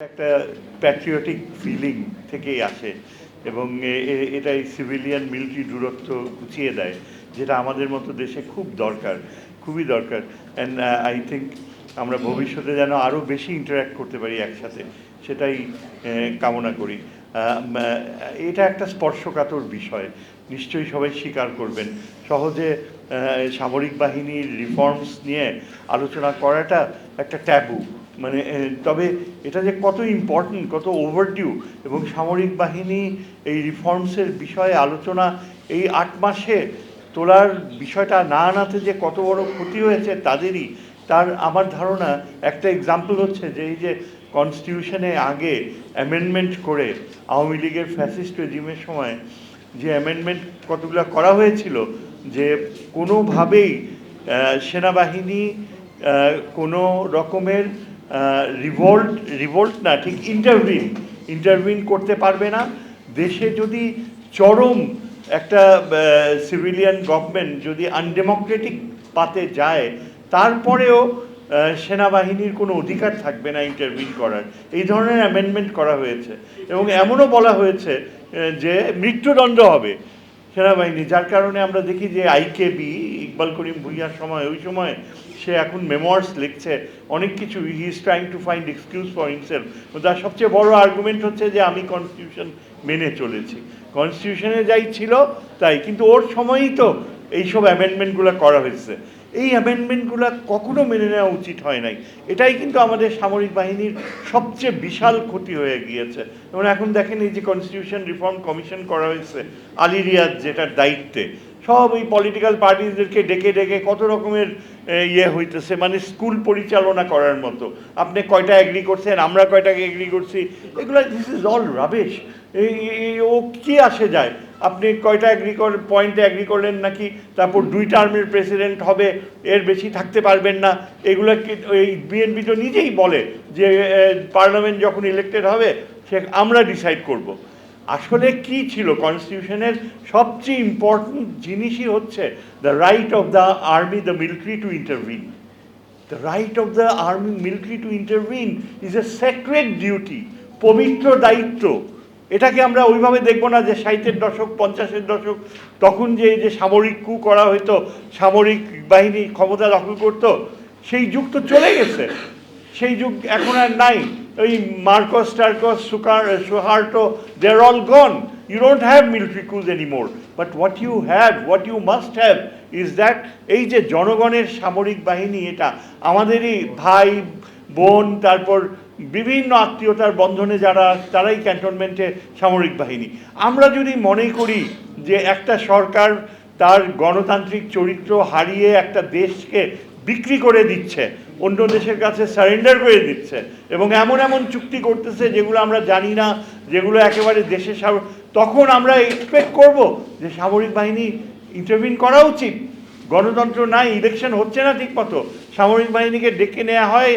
একটা patriotic feeling থেকেই আসে এবং এটাই সিভিলিয়ান মিলিটারি দূরত্ব গুছিয়ে দেয়, যেটা আমাদের মতো দেশে খুব দরকার, খুবই দরকার। অ্যান্ড আই থিঙ্ক আমরা ভবিষ্যতে যেন আরও বেশি ইন্টারাক্ট করতে পারি একসাথে, সেটাই কামনা করি। এটা একটা স্পর্শকাতর বিষয়, নিশ্চয়ই সবাই স্বীকার করবেন। সহজে সামরিক বাহিনীর রিফর্মস নিয়ে আলোচনা করাটা একটা ট্যাবু মানে তবে এটা যে কত ইম্পর্ট্যান্ট কত ওভারডিউ এবং সামরিক বাহিনী এই রিফর্মসের বিষয়ে আলোচনা এই আট মাসে তোলার বিষয়টা না আনাতে যে কত বড় ক্ষতি হয়েছে তাদেরই, তার আমার ধারণা একটা এক্সাম্পল হচ্ছে যে এই যে কনস্টিটিউশনে আগে অ্যামেন্ডমেন্ট করে আওয়ামী লীগের ফ্যাসিস্ট রেজিমের সময় যে অ্যামেন্ডমেন্ট কতগুলো করা হয়েছিল, যে কোনোভাবেই সেনাবাহিনী কোনো রকমের রিভোল্ট রিভোল্ট না, ঠিক ইন্টারভিন ইন্টারভিন করতে পারবে না। দেশে যদি চরম একটা সিভিলিয়ান গভর্নমেন্ট যদি আনডেমোক্রেটিক পাতে যায়, তারপরেও সেনাবাহিনীর কোনো অধিকার থাকবে না ইন্টারভিন করার। এই ধরনের অ্যামেন্ডমেন্ট করা হয়েছে। এবং এমনও বলা হয়েছে যে মৃত্যুদণ্ড হবে সেনাবাহিনী, যার কারণে আমরা দেখি যে আইকেবি ইকবাল করিম ভুইয়ার সময়, ওই সময় সে এখন মেমোয়ার্স লিখছে। অনেক কিছু he is trying to find excuse for himself তার সবচেয়ে বড় আর্গুমেন্ট হচ্ছে যে, আমি কনস্টিটিউশন মেনে চলেছি। কনস্টিটিউশনে যাই ছিল, তাই। কিন্তু ওর সময়ই তো এইসব অ্যামেন্ডমেন্টগুলো করা হয়েছে। এই অ্যামেন্ডমেন্টগুলো কখনো মেনে নেওয়া উচিত হয় নাই। এটাই কিন্তু আমাদের সামরিক বাহিনীর সবচেয়ে বিশাল ক্ষতি হয়ে গিয়েছে। যেমন এখন দেখেন এই যে কনস্টিটিউশন রিফর্ম কমিশন করা হয়েছে, আলী রিয়াদ যেটার দায়িত্বে। সব এই পলিটিক্যাল পার্টিদেরকে ডেকে ডেকে কত রকমের ইয়ে হইতেছে মানে স্কুল পরিচালনা করার মতো। আপনি কয়টা এগ্রি করছেন, আমরা কয়টাকে এগ্রি করছি? এগুলো দিস ইজ অল রাবেশ ও কি আসে যায়? আপনি কয়টা এগ্রি কর পয়েন্টে এগ্রি করলেন নাকি? তারপর দুই টার্মের প্রেসিডেন্ট হবে, এর বেশি থাকতে পারবেন না। এগুলো এই বিএনপি তো নিজেই বলে যে পার্লামেন্ট যখন ইলেক্টেড হবে, সে আমরা ডিসাইড করব। আসলে কি ছিল? কনস্টিটিউশনের সবচেয়ে ইম্পর্টেন্ট জিনিসই হচ্ছে the right of the army the military to intervene the right of the army military to intervene is a sacred duty পবিত্র দায়িত্ব। এটাকে আমরা ওইভাবে দেখব না যে ষাটের দশক, পঞ্চাশের দশক, তখন যে যে সামরিক কু করা হতো সামরিক বাহিনী ক্ষমতা দখল করত, সেই যুগ তো চলে গেছে। সেই যুগ এখন আর নাই। ওই মার্কস, টার্কস, sugar, Suharto they are all gone you don't have military coups anymore but what you have what you must have is that এই যে জনগণের সামরিক বাহিনী এটা, আমাদেরই ভাই, বোন, তারপর বিভিন্ন আত্মীয়তার বন্ধনে যারা, তারাই ক্যান্টনমেন্টে সামরিক বাহিনী। আমরা যদি মনে করি যে একটা সরকার তার গণতান্ত্রিক চরিত্র হারিয়ে একটা দেশকে বিক্রি করে দিচ্ছে, অন্য দেশের কাছে সারেন্ডার করে দিচ্ছে এবং এমন এমন চুক্তি করতেছে যেগুলো আমরা জানি না, যেগুলো একেবারে দেশের তখন আমরা এক্সপেক্ট করব যে সামরিক বাহিনী ইন্টারভিন করা উচিত। গণতন্ত্র নাই ইলেকশন হচ্ছে না ঠিক মতো সামরিক বাহিনীকে ডেকে নেওয়া হয়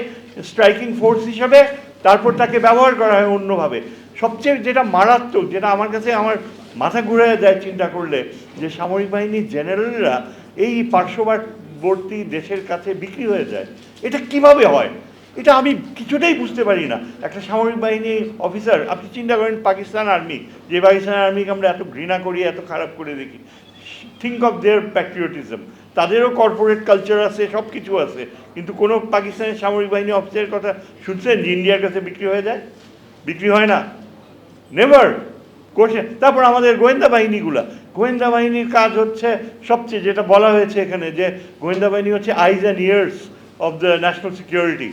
স্ট্রাইকিং ফোর্স হিসাবে, তারপর তাকে ব্যবহার করা হয় অন্যভাবে। সবচেয়ে যেটা মারাত্মক, যেটা আমার কাছে আমার মাথা ঘুরে দেয় চিন্তা করলে, যে সামরিক বাহিনীর জেনারেলরা এই পার্শ্ববর্তী দেশের কাছে বিক্রি হয়ে যায়। এটা কীভাবে হয়? এটা আমি কিছুতেই বুঝতে পারি না। একটা সামরিক বাহিনী অফিসার, আপনি চিন্তা করেন পাকিস্তান আর্মি, যে পাকিস্তান আর্মিকে আমরা এত ঘৃণা করি, এত খারাপ করে দেখি। থিঙ্ক অফ দেয়ার প্যাট্রিয়টিজম তাদেরও কর্পোরেট কালচার আছে সব কিছু আছে। কিন্তু কোনো পাকিস্তানের সামরিক বাহিনী অফিসারের কথা শুনছেন যে ইন্ডিয়ার কাছে বিক্রি হয়ে যায়? বিক্রি হয় না। নেভার কোশ্চেন তারপর আমাদের গোয়েন্দা বাহিনীগুলা। গোয়েন্দা বাহিনীর কাজ হচ্ছে সবচেয়ে যেটা বলা হয়েছে এখানে যে গোয়েন্দা বাহিনী হচ্ছে eyes and ears of the national security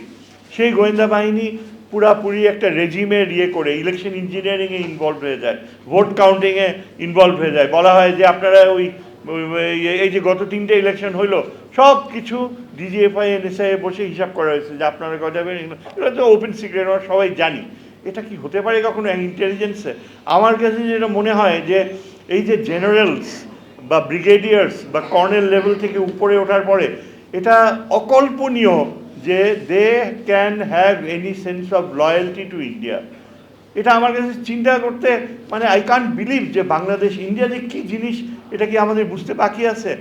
সেই গোয়েন্দা বাহিনী পুরাপুরি একটা রেজিমের ইয়ে করে ইলেকশন ইঞ্জিনিয়ারিংয়ে ইনভলভ হয়ে যায় ভোট কাউন্টিংয়ে ইনভলভ হয়ে যায়। বলা হয় যে আপনারা ওই এই যে গত তিনটে ইলেকশন হইল সব কিছু ডিজিএফআই এনএসআই বসে হিসাব করা হয়েছে যে আপনারা গজাবেন এটা তো ওপেন সিক্রেট আমরা সবাই জানি। এটা কি হতে পারে কখনো? ইন্টেলিজেন্সে আমার কাছে যেটা মনে হয় যে, এই যে জেনারেলস বা ব্রিগেডিয়ার্স বা কর্নেল লেভেল থেকে উপরে ওঠার পরে, এটা অকল্পনীয় যে they can have any sense of loyalty to India এটা আমার কাছে চিন্তা করতে মানে আই কান্ট বিলিভ যে বাংলাদেশ ইন্ডিয়া যে কী জিনিস, এটা কি আমাদের বুঝতে বাকি আছে?